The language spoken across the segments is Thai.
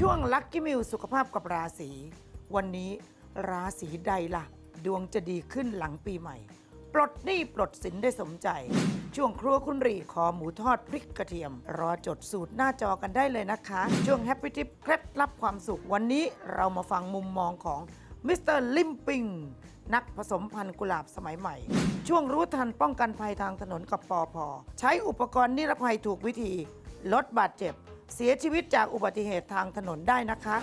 ช่วงลัคกี้มิวสุขภาพกับราศีวันนี้ราศีใดล่ะ ดวงจะดีขึ้นหลังปีใหม่ ปลดหนี้ปลดสินได้สมใจ ช่วงครัวคุณรีขอหมูทอดพริกกระเทียม รอจดสูตรหน้าจอกันได้เลยนะคะ ช่วงแฮปปี้ทิปเคล็ดลับความสุข วันนี้เรามาฟังมุมมองของมิสเตอร์ลิมปิงนักผสมพันธุ์กุหลาบสมัยใหม่ ช่วงรู้ทันป้องกันภัยทางถนนกับปอพอใช้อุปกรณ์นิรภัยถูกวิธี ลดบาดเจ็บ เสียชีวิตจากอุบัติเหตุทางถนนได้นะคะ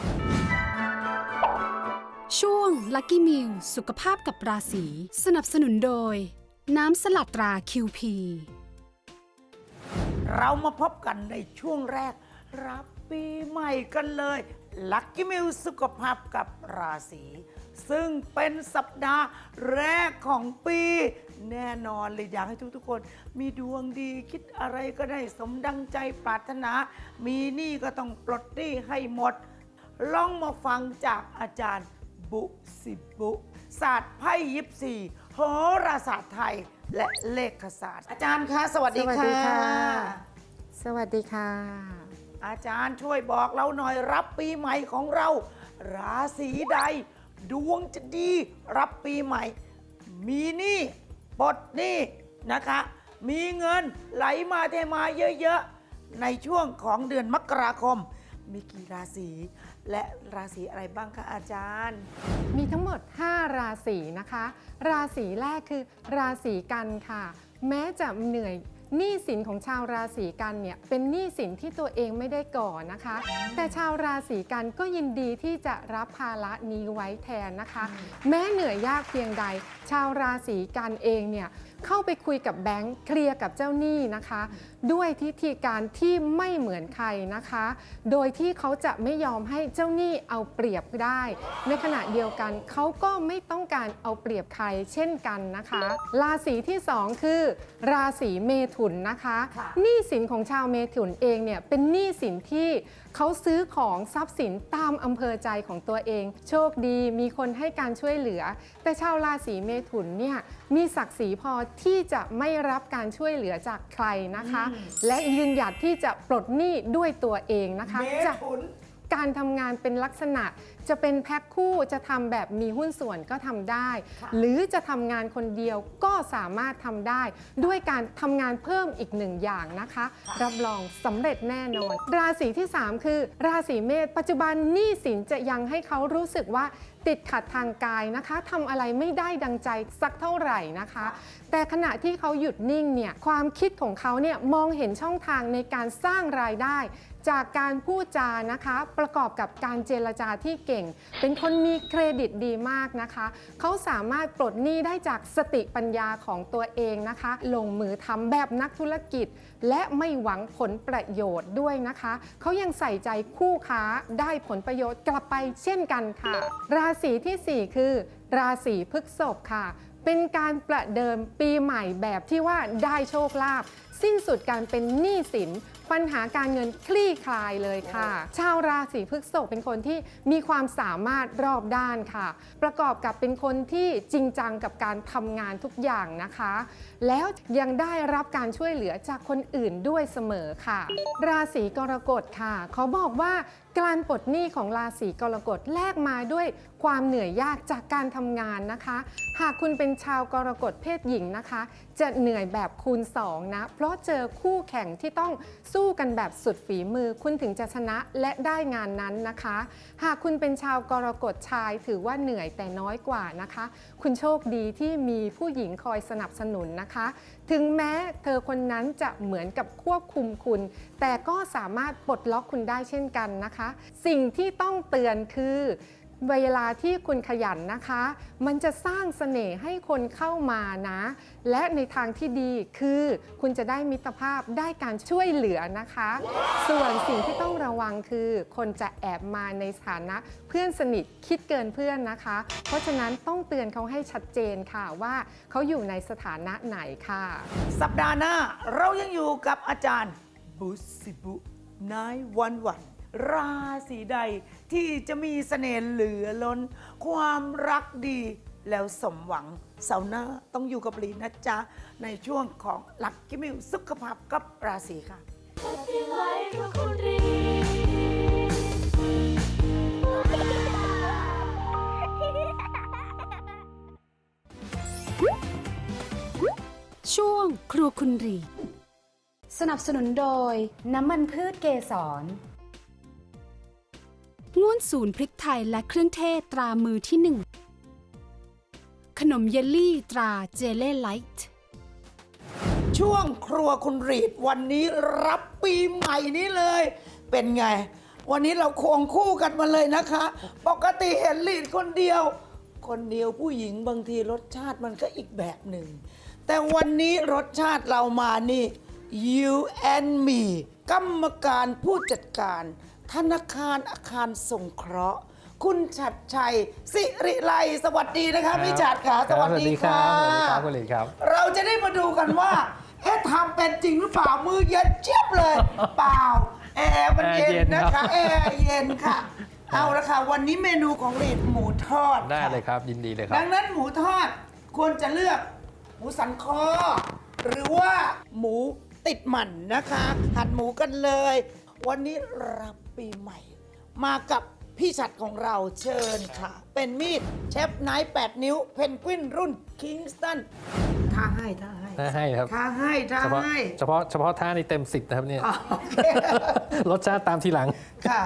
ช่วง Lucky Meal สุขภาพกับราศีสนับสนุนโดย น้ำสลัดตรา QP เรามาพบกันในช่วงแรก รับปีใหม่กันเลยลัคกี้มิวสุขภาพกับราศี ซึ่งเป็นสัปดาห์แรกของปี แน่นอนเลยอยากให้ทุกๆคน มีดวงดีคิดอะไรก็ได้สมดังใจปรารถนา มีหนี้ก็ต้องปลดหนี้ให้หมด ลองมาฟังจากอาจารย์บุสิบุ ศาสตร์ไพ่ยิปซีโหราศาสตร์ไทยและเลขศาสตร์ อาจารย์คะสวัสดีสวัสดีค่ะค่ะ สวัสดีค่ะ อาจารย์ช่วยบอกเราหน่อยรับปีใหม่ของเรา ราศีใด ดวงจะดีรับปีใหม่ มีหนี้ปลดหนี้นะคะ มีเงินไหลมาเทมาเยอะๆ ในช่วงของเดือนมกราคม มีกี่ราศี และราศีอะไรบ้างคะอาจารย์ มีทั้งหมด 5 ราศีนะคะ ราศีแรกคือราศีกันค่ะ แม้จะเหนื่อย หนี้สินของชาวราศีกันเนี่ยเป็นหนี้สินที่ตัวเองไม่ได้ก่อนะคะ แต่ชาวราศีกันก็ยินดีที่จะรับภาระนี้ไว้แทนนะคะ แม้เหนื่อยยากเพียงใด ชาวราศีกันเองเนี่ยเข้าไปคุยกับแบงค์เคลียร์กับเจ้าหนี้นะคะ ด้วยทิธีการที่ไม่เหมือนใครนะคะ โดยที่เขาจะไม่ยอมให้เจ้าหนี้เอาเปรียบได้ ในขณะเดียวกันเขาก็ไม่ต้องการเอาเปรียบใครเช่นกันนะคะ ราศีที่ 2 คือ ราศีเมถุนนะคะค่ะหนี้สินของชาวเมถุนเองเนี่ยเป็นหนี้สินที่เขาซื้อของทรัพย์สินตามอำเภอใจของตัวเอง โชคดีมีคนให้การช่วยเหลือ แต่ชาวราศีเมถุนเนี่ยมีศักดิ์ศรีพอที่จะไม่รับการช่วยเหลือจากใครนะคะและยืนหยัดที่จะปลดหนี้ด้วยตัวเองนะคะเมจะถุนการทำงานเป็นลักษณะจะเป็นแพ็คคู่จะทำแบบมีหุ้นส่วนก็ทำได้ค่ะหรือจะทำงานคนเดียวก็สามารถทำได้ ด้วยการทำงานเพิ่มอีกหนึ่งอย่างนะคะ รับรองสำเร็จแน่นอน ราศีที่ 3 คือ ราศีเมษปัจจุบันหนี้สินจะยังให้เขารู้สึกว่าติดขัดทางกายนะคะทำอะไรไม่ได้ดังใจสักเท่าไหร่นะคะ แต่ขณะที่เขาหยุดนิ่งเนี่ยความคิดของเขาเนี่ยมองเห็นช่องทางในการสร้างรายได้ จากการพูดจานะคะ ประกอบกับการเจรจาที่เก่ง เป็นคนมีเครดิตดีมากนะคะ เขาสามารถปลดหนี้ได้จากสติปัญญาของตัวเองนะคะ ลงมือทำแบบนักธุรกิจ และไม่หวังผลประโยชน์ด้วยนะคะ เขายังใส่ใจคู่ค้าได้ผลประโยชน์กลับไปเช่นกันค่ะ ราศีทีสี่4 คือ ราศีพฤษภค่ะ เป็นการประเดิมปีใหม่แบบที่ว่าได้โชคลาภ สิ้นสุดการเป็นหนี้สิน ปัญหาการเงินคลี่คลายเลยค่ะ ชาวราศีพฤษภเป็นคนที่มีความสามารถรอบด้านค่ะ ประกอบกับเป็นคนที่จริงจังกับการทำงานทุกอย่างนะคะ แล้วยังได้รับการช่วยเหลือจากคนอื่นด้วยเสมอค่ะ ราศีกรกฎค่ะเขาบอกว่าการปลดหนี้ของราศีกรกฎแลกมาด้วยความเหนื่อยยากจากการทำงานนะคะ หากคุณเป็นชาวกรกฎเพศหญิงนะคะจะเหนื่อยแบบคูณ 2 นะ เพราะเจอคู่แข่งที่ต้องสู้กันแบบสุดฝีมือ คุณถึงจะชนะและได้งานนั้นนะคะ หากคุณเป็นชาวกรกฎชายถือว่าเหนื่อยแต่น้อยกว่านะคะ คุณโชคดีที่มีผู้หญิงคอยสนับสนุนนะคะ ถึงแม้เธอคนนั้นจะเหมือนกับควบคุมคุณ แต่ก็สามารถปลดล็อกคุณได้เช่นกันนะคะ สิ่งที่ต้องเตือนคือ เวลาที่คุณขยันนะคะ มันจะสร้างเสน่ห์ให้คนเข้ามานะ และในทางที่ดีคือคุณจะได้มิตรภาพได้การช่วยเหลือนะคะ ส่วนสิ่งที่ต้องระวังคือ คนจะแอบมาในสถานะเพื่อนสนิทคิดเกินเพื่อนนะคะ เพราะฉะนั้นต้องเตือนเขาให้ชัดเจนค่ะว่าเขาอยู่ในสถานะไหนค่ะ สัปดาห์หน้าเรายังอยู่กับอาจารย์บุสิบุนายวันวัน ราศีใดที่จะมีเสน่ห์เหลือล้น ความรักดีแล้วสมหวังเสาร์หน้าต้องอยู่กับลีนะจ๊ะ ในช่วงของลักกิมิวสุขภาพกับราศีค่ะ Happy life กับคุณรีช่วงครัวคุณรี สนับสนุนโดยน้ำมันพืชเกสร ง่วนศูนย์พริกไทยและเครื่องเทศตรามือที่หนึ่ง ขนมเยลลี่ตราเจเล่ไลท์ ช่วงครัวคุณรีดวันนี้รับปีใหม่นี้เลย เป็นไง วันนี้เราควงคู่กันมาเลยนะคะ ปกติเห็นลีดคนเดียว คนเดียวผู้หญิงบางทีรสชาติมันก็อีกแบบหนึ่ง แต่วันนี้รสชาติเรามานี่ you and me กรรมการผู้จัดการ ธนาคารอาคารสงเคราะห์ คุณชัดชัย สิริไลสวัสดีนะคะพี่ชัดค่ะครับสวัสดีครับสวัสดีครับคุณหลีครับ เราจะได้มาดูกันว่าเอ๊ะทำเป็นจริงหรือเปล่ามือเย็นเจี๊ยบเลย เปล่าแอร์มันเย็นแอร์เย็นนะครัคะบแอร์เย็นค่ะ เอาละค่ะ วันนี้เมนูของเรดหมูทอดได้ค่ะ เลยครับ ยินดีเลยครับดังนั้นหมูทอดควรจะเลือกหมูสันคอ หรือว่าหมูติดหมันนะคะ หั่นหมูกันเลย วันนี้รับ ปีใหม่ มากับพี่ชัดของเราเชิญค่ะ เป็นมีดเชฟไนท์8 นิ้ว เพนกวินรุ่นคิงสตันท่าให้ท่าให้ท่าให้ครับท่าให้ท่าเฉพาะให้เฉพาะเฉพาะท่านี่เต็มสิบนะครับเนี่ยอ๋อโอเครสชาติตามทีหลังค่ะ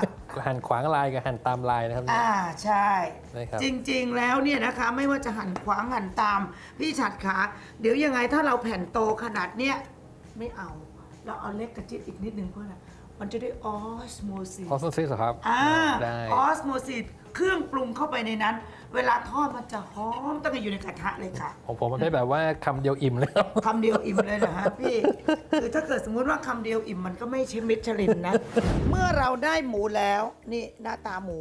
หั่นขวางลายกับหั่นตามลายนะครับเนี่ยอ่าใช่ได้ครับจริงๆแล้วเนี่ยนะคะไม่ว่าจะหันขวางหันตามพี่ฉัดขาเดี๋ยวยังไงถ้าเราแผ่นโตขนาดเนี้ยไม่เอา เราเอาเล็กกระจิตอีกนิดนึงเพราะอะไร มันจะได้ออสโมซิสคอสซิสเหรอครับอ่าได้ ออสโมซิสเครื่องปรุงเข้าไปในนั้น เวลาทอดมันจะหอมตั้งแต่อยู่ในกระทะเลยค่ะของผมมันได้แบบว่าคำเดียวอิ่มเลยครับ คำเดียวอิ่มเลยนะฮะพี่ คือถ้าเกิดสมมุติว่าคำเดียวอิ่มมันก็ไม่ใช่มิชลินนะ เมื่อเราได้หมูแล้วนี่หน้าตาหมู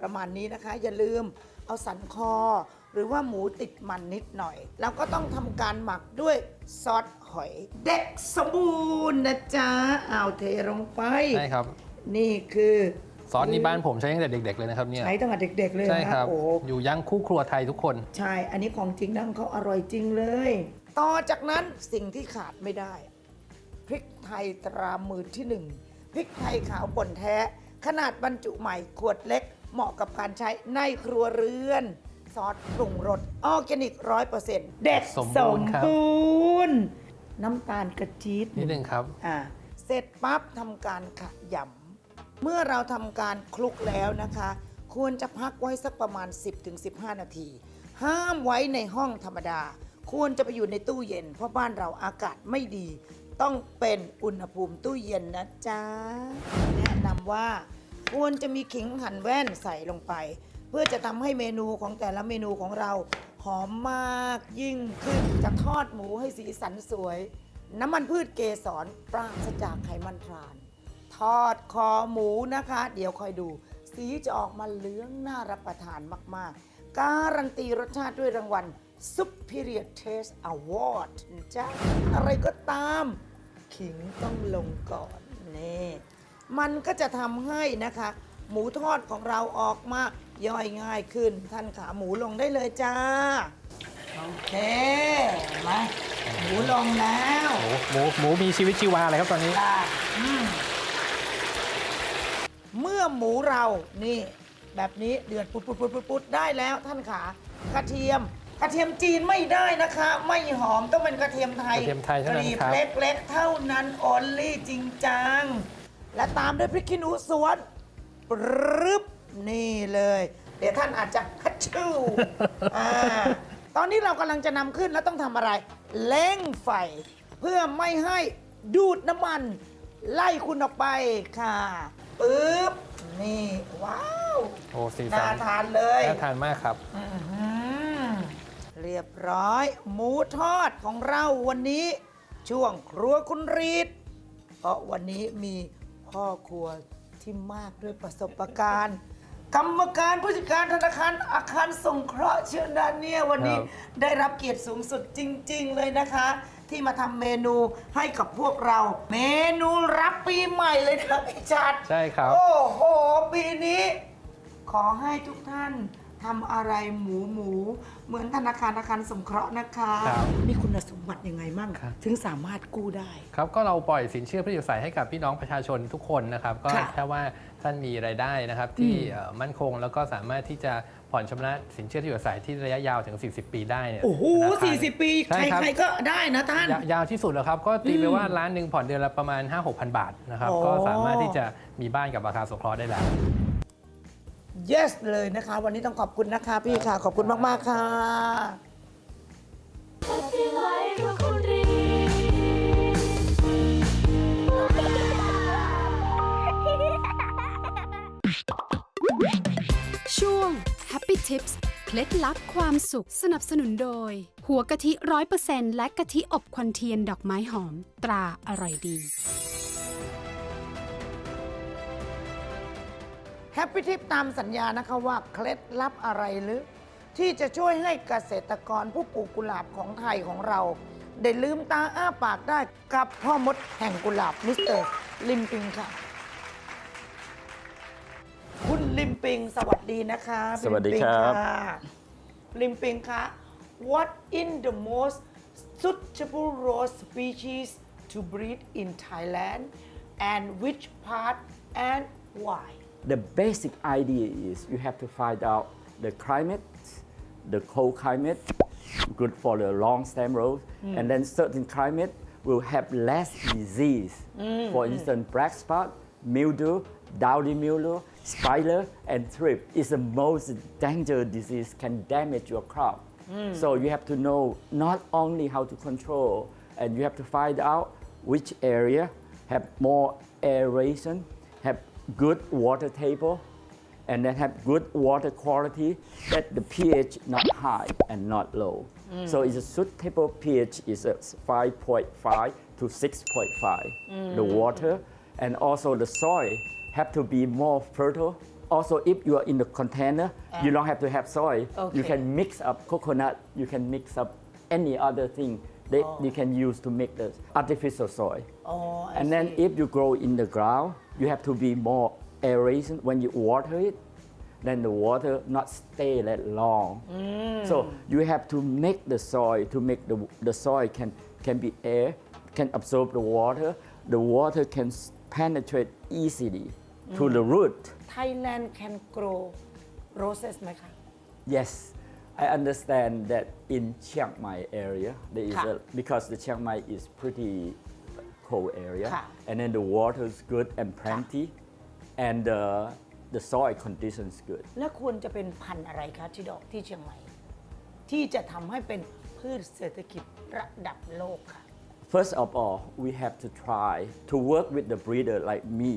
ประมาณนี้นะคะ อย่าลืมเอาสันคอ หรือว่าหมูติดมันนิดหน่อย แล้วก็ต้องทำการหมักด้วยซอสห อย เด็กสมบูรณ์นะจ๊ะเอาเทลงไป ใช่ครับ นี่คือซอสนี่บ้านผมใช้ตั้งแต่เด็ก ๆเลยนะครับเนี่ยใช้ตั้งแต่เด็ก ๆ เลยใช่นะครับ โอ้อยู่ยั้งคู่ครัวไทยทุกคน ใช่ อันนี้ของจริงนะของเขาอร่อยจริงเลย ต่อจากนั้นสิ่งที่ขาดไม่ได้พริกไทยตรามือที่หนึ่งพริกไทยขาวป่นแท้ ขนาดบรรจุใหม่ขวดเล็ก เหมาะกับการใช้ในครัวเรือน ซอสปรุงรสออร์แกนิกร้อยเปอร์เซ็นต์เด็ดสมบูรณ์ครับบูรณ์ น้ำตาลกระจี๊ดนิดนึงครับ อ่าเสร็จปั๊บทำการขยำเมื่อเราทำการคลุกแล้วนะคะ ควรจะพักไว้สักประมาณ 10-15 นาที ห้ามไว้ในห้องธรรมดา ควรจะไปอยู่ในตู้เย็น เพราะบ้านเราอากาศไม่ดี ต้องเป็นอุณหภูมิตู้เย็นนะจ๊ะแนะนำว่าควรจะมีขิงหั่นแว่นใส่ลงไป เพื่อจะทำให้เมนูของแต่ละเมนูของเรา หอมมากยิ่งขึ้นจะทอดหมูให้สีสันสวย น้ำมันพืชเกสรปราศจากไขมันทราน ทอดคอหมูนะคะ เดี๋ยวคอยดู สีจะออกมาเหลืองน่ารับประทานมาก ๆ การันตีรสชาติด้วยรางวัล Superior Taste Award จ๊ะอะไรก็ตาม ขิงต้องลงก่อนนี่มันก็จะทำให้นะคะ หมูทอดของเราออกมาย่อยง่ายขึ้น ท่านขาหมูลงได้เลยจ้า โอเคมาหมูลงแล้วหมูหมูหมูมีชีวิตชีวาเลยครับตอนนี้ได้อืมเมื่อหมูเรานี่ แบบนี้เดือดปุดปุดปุดปุดปุดได้แล้วท่านขากระเทียม กระเทียมจีนไม่ได้นะคะ ไม่หอมต้องเป็นกระเทียมไทยกระเทียมไทยเท่านั้นกรีบครับ เล็กๆเท่านั้นออนลี่จริงจัง และตามด้วยพริกขี้หนูสวน ปรึบนี่เลย เดี๋ยวท่านอาจจะฮัชชู่อ่าตอนนี้เรากำลังจะนำขึ้นแล้วต้องทำอะไรเร่งไฟ เพื่อไม่ให้ดูดน้ำมัน ไล่คุณออกไปค่ะปึ๊บนี่ ว้าว โอ้สีสัน่านทานเลยน่าทานมากครับ อื้อหือเรียบร้อย หมูทอดของเราวันนี้ ช่วงครัวคุณรีด เพราะวันนี้มีพ่อครัว ที่มากด้วยประสบการณ์ กรรมการผู้จัดการธนาคารอาคารสงเคราะห์เชิญดานเนี่ยวันนี้ครับได้รับเกียรติสูงสุดจริง ๆ เลยนะคะ ที่มาทำเมนูให้กับพวกเรา เมนูรับปีใหม่เลยนะพี่ชัดใช่ครับ โอ้โห ปีนี้ ขอให้ทุกท่าน ทำอะไรหมูหมู เหมือนธนาคารอาคารสงเคราะห์นะคะ ครับ มีคุณสมบัติยังไงมั่งครับ ถึงสามารถกู้ได้ ครับก็เราปล่อยสินเชื่อเพื่ออยู่อาศัยให้กับพี่น้องประชาชนทุกคนนะครับ ก็ค่ะแค่ว่าท่านมีรายได้นะครับที่อืมเอ่อมั่นคงแล้วก็สามารถที่จะผ่อนชำระสินเชื่อที่อยู่อาศัยที่ระยะยาวถึง 40 ปีได้เนี่ยโอ้โหธนาคาร40ปี ใช่ครับ ใครๆก็ได้นะท่าน ยายาวที่สุดแล้วครับ ก็ตีไปว่าร้านหนึ่งผ่อนเดือนละประมาณ 5-6,000 บาทนะครับ โอ้ ก็สามารถที่จะมีบ้านกับอาคารสงเคราะห์ได้แล้ว yes เลยนะคะ วันนี้ต้องขอบคุณนะคะพี่ค่ะ ขอบคุณมาก ๆ ค่ะ Happy Life ครัวคุณรีช่วง Happy Tips เคล็ดลับความสุขสนับสนุนโดย หัวกะทิร้อยเปอร์เซนต์และกะทิอบควันเทียนดอกไม้หอม ตราอร่อยดี แฮปปี้ทิปตามสัญญานะคะว่าเคล็ดลับอะไรหรือ ที่จะช่วยให้เกษตรกรผู้ปลูกกุหลาบของไทยของเรา ได้ลืมตาอ้าปากได้กับพ่อมดแห่งกุหลาบมิสเตอร์ลิมปิงค่ะ คุณลิมปิงสวัสดีนะคะสวัสดีครับ ลิมปิงค่ะลิมปิงคะ What in the most suitable rose species to breed in Thailand and which part and why The basic idea is you have to find out the climate, the cold climate, good for the long stem rose, and then certain climate will have less disease. Mm. For instance, black spot, mildew, downy mildew, spider, and thrip is the most dangerous disease can damage your crop. Mm. So you have to know not only how to control, and you have to find out which area have more aeration, have good water table, and then have good water quality that the pH not high and not low. Mm. So it's a suitable pH is a 5.5 to 6.5. The mm. water and also the soil have to be more fertile. Also, if you are in the container, you don't have to have soil. You Okay. can mix up coconut. You can mix up any other thing that oh. you can use to make the artificial soil. Oh, I and then see. if you grow in the ground, you have to be more aeration when you water it. Then the water not stay that long. So you have to make the soil to make the, the soil can can be air, can absorb the water. The water can s- penetrate easily to the root. Thailand can grow roses ไหมคะ Yes, I understand that in Chiang Mai area there is Ka. a because the Chiang Mai is pretty cold area, Ka. and then the water is good and plenty, and the the soil conditions good. และควรจะเป็นพันธุ์อะไรคะที่ดอกที่เชียงใหม่ ที่จะทำให้เป็นพืชเศรษฐกิจระดับโลกค่ะ First of all, we have to try to work with the breeder like me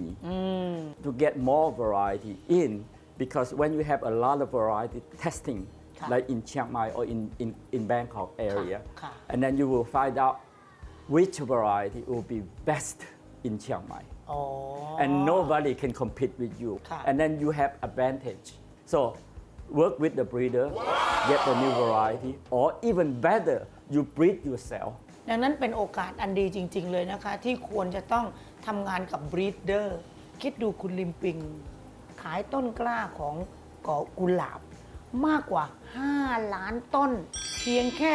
to get more variety in because when you have a lot of variety testing, Ka. like in Chiang Mai or in, in, in Bangkok area, Ka. and then you will find out which variety will be best in Chiang Mai. อ๋อ And nobody can compete with you. Ka. And then you have advantage. So work with the breeder, get the new variety, or even better, you breed yourself. ดังนั้นเป็นโอกาสอันดีจริง ๆ เลยนะคะ ที่ควรจะต้องทำงานกับบรีดเดอร์คิดดูคุณลิมปิง ขายต้นกล้าของกอกุหลาบ มากกว่า 5 ล้านต้น เพียงแค่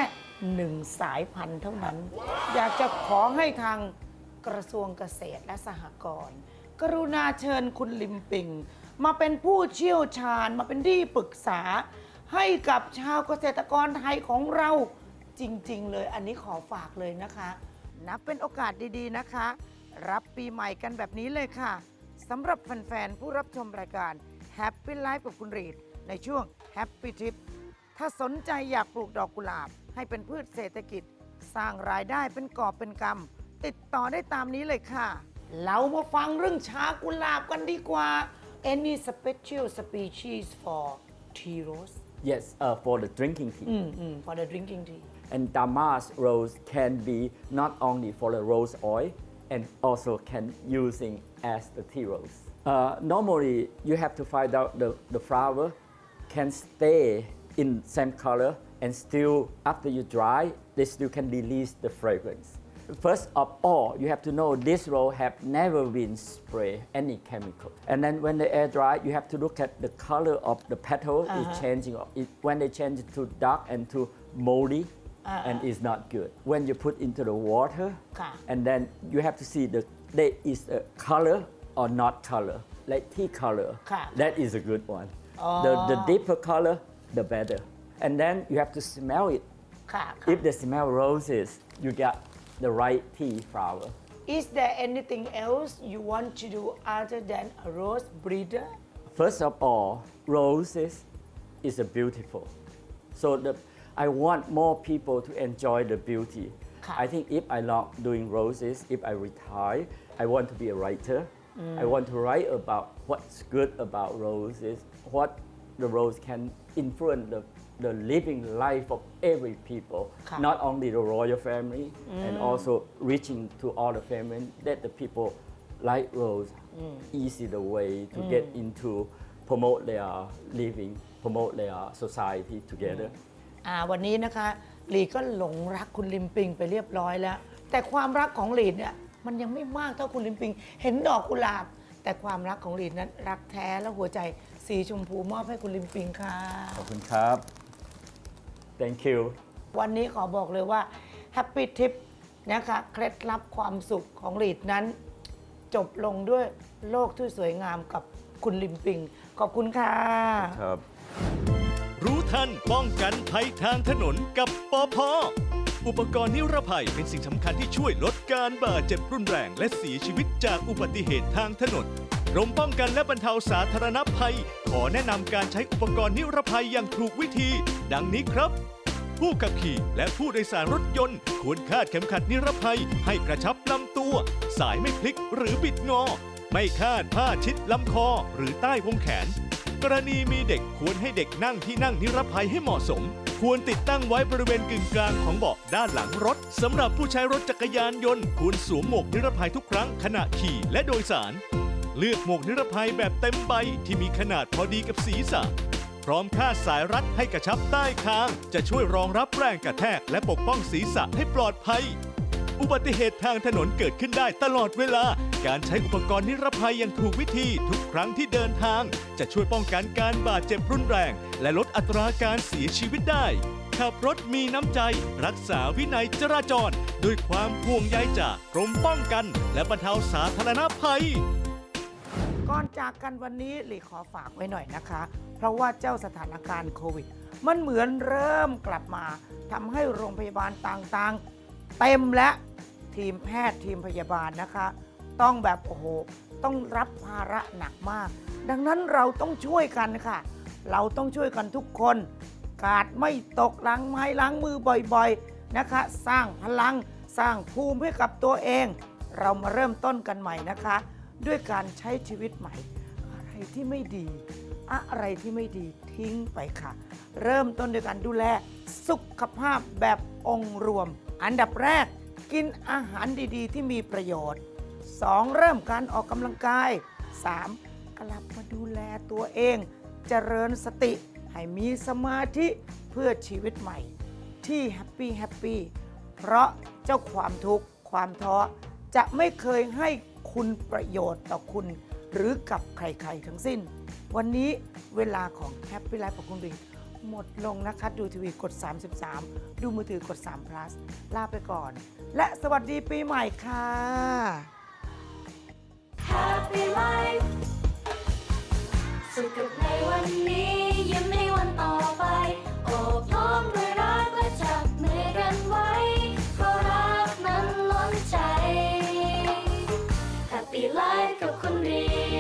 หนึ่งสายพันธุ์เท่านั้น อยากจะขอให้ทางกระทรวงเกษตรและสหกรณ์กรุณาเชิญคุณลิมปิง มาเป็นผู้เชี่ยวชาญมาเป็นที่ปรึกษา ให้กับชาวเกษตรกรไทยของเราจริง ๆ เลย อันนี้ขอฝากเลยนะคะ นับเป็นโอกาสดีๆนะคะ รับปีใหม่กันแบบนี้เลยค่ะสำหรับแฟนๆผู้รับชมรายการ Happy Life กับคุณรีดในช่วง Happy Trip ถ้าสนใจอยากปลูกดอกกุหลาบ ให้เป็นพืชเศรษฐกิจ สร้างรายได้เป็นกอบเป็นกำติดต่อได้ตามนี้เลยค่ะ เรามาฟังเรื่องชากุหลาบกันดีกว่า any special species for tea rose Yes, uh, for the drinking tea. mm, mm, for the drinking tea And damask rose can be not only for the rose oil and also can using as the tea rose. Uh, normally, you have to find out the, the flower can stay in same color and still after you dry, they still can release the fragrance. First of all, you have to know this rose have never been sprayed any chemical. And then when the air dry, you have to look at the color of the petal is uh-huh. changing. It, when they change it to dark and to moldy, uh-uh. and it's not good. When you put into the water, Ka. and then you have to see the there is a color or not color, like tea color. Ka. That is a good one. The, the oh. deeper color, the better. And then you have to smell it. ค่ะค่ะ If the smell roses, you got the right tea flower. Is there anything else you want to do other than a rose breeder First of all, roses is a beautiful. So the, I want more people to enjoy the beauty. Ka. I think if I love doing roses, if I retire, I want to be a writer. I want to write about what's good about roses, what the rose can influence the, the living life of every people, Ka. not only the royal family, and also reaching to all the family that the people like rose easy the way to get into promote their living, promote their society together. อ่าวันนี้นะคะหลีดก็หลงรักคุณลิมปิงไปเรียบร้อยแล้ว แต่ความรักของหลีดเนี่ยมันยังไม่มากเท่าคุณลิมปิง เห็นดอกกุหลาบ แต่ความรักของหลีดนั้นรักแท้และหัวใจสีชมพูมอบให้คุณลิมปิงค่ะ ขอบคุณครับ Thank you วันนี้ขอบอกเลยว่า Happy Tip นะคะเคล็ดลับความสุขของหลีดนั้น จบลงด้วยโลกที่สวยงามกับคุณลิมปิง ขอบคุณค่ะ ครับ รู้ทันป้องกันภัยทางถนนกับปอพอุปกรณ์นิรภัยเป็นสิ่งสำคัญที่ช่วยลดการบาดเจ็บรุนแรง และเสียชีวิตจากอุบัติเหตุทางถนนก รมป้องกันและบรรเทาสาธารณภัย ขอแนะนำการใช้อุปกรณ์นิรภัยอย่างถูกวิธี ดังนี้ครับ ผู้ขับขี่และผู้โดยสารรถยนต์ ควรคาดเข็มขัดนิรภัย ให้กระชับลำตัว สายไม่พลิกหรือบิดงอ ไม่คาดผ้าชิดลำคอหรือใต้วงแขน กรณีมีเด็กควรให้เด็กนั่งที่นั่งนิรภัยให้เหมาะสมควรติดตั้งไว้บริเวณกึ่งกลางของเบาะด้านหลังรถสำหรับผู้ใช้รถจักรยานยนต์ควรสวมหมวกนิรภัยทุกครั้งขณะขี่และโดยสาร เลือกหมวกนิรภัยแบบเต็มใบที่มีขนาดพอดีกับศีรษะ พร้อมคาดสายรัดให้กระชับใต้คาง จะช่วยรองรับแรงกระแทกและปกป้องศีรษะให้ปลอดภัย อุบัติเหตุทางถนนเกิดขึ้นได้ตลอดเวลา การใช้อุปกรณ์นิรภัยอย่างถูกวิธีทุกครั้งที่เดินทาง จะช่วยป้องกันการบาดเจ็บรุนแรง และลดอัตราการเสียชีวิตได้ขับรถมีน้ำใจ รักษาวินัยจราจร ด้วยความห่วงใยจากกรมป้องกัน และบรรเทาสาธารณภัย ก่อนจากกันวันนี้หลีขอฝากไว้หน่อยนะคะ เพราะว่าเจ้าสถานการณ์โควิด มันเหมือนเริ่มกลับมาทำให้โรงพยาบาลต่างๆ เต็มและทีมแพทย์ทีมพยาบาลนะคะ ต้องแบบโอ้โหต้องรับภาระหนักมาก ดังนั้นเราต้องช่วยกันค่ะ เราต้องช่วยกันทุกคน กาดไม่ตกล้างไม้ล้างมือบ่อยๆนะคะ สร้างพลังสร้างภูมิให้กับตัวเอง เรามาเริ่มต้นกันใหม่นะคะ ด้วยการใช้ชีวิตใหม่ อะไรที่ไม่ดี อะไรที่ไม่ดีทิ้งไปค่ะ เริ่มต้นด้วยการดูแลสุขภาพแบบองค์รวม อันดับแรกกินอาหารดีๆ ที่มีประโยชน์ 2. เริ่มการออกกำลังกาย 3. กลับมาดูแลตัวเอง เจริญสติ ให้มีสมาธิเพื่อชีวิตใหม่ ที่แฮปปี้แฮปปี้เพราะเจ้าความทุกข์ความท้อจะไม่เคยให้ คุณประโยชน์ต่อคุณ หรือกับใครๆทั้งสิ้น วันนี้เวลาของแฮปปี้ไลฟ์ของคุณบีหมดลงนะคะ ดูทีวีกด 33 ดูมือถือกด3 plus ลาไปก่อน และสวัสดีปีใหม่ค่ะ Happy Life สุขกับในวันนี้ยิ้มให้วันต่อไป โอบล้อมด้วยรักและจับมือกันไว้ ไลฟ์กับคนดี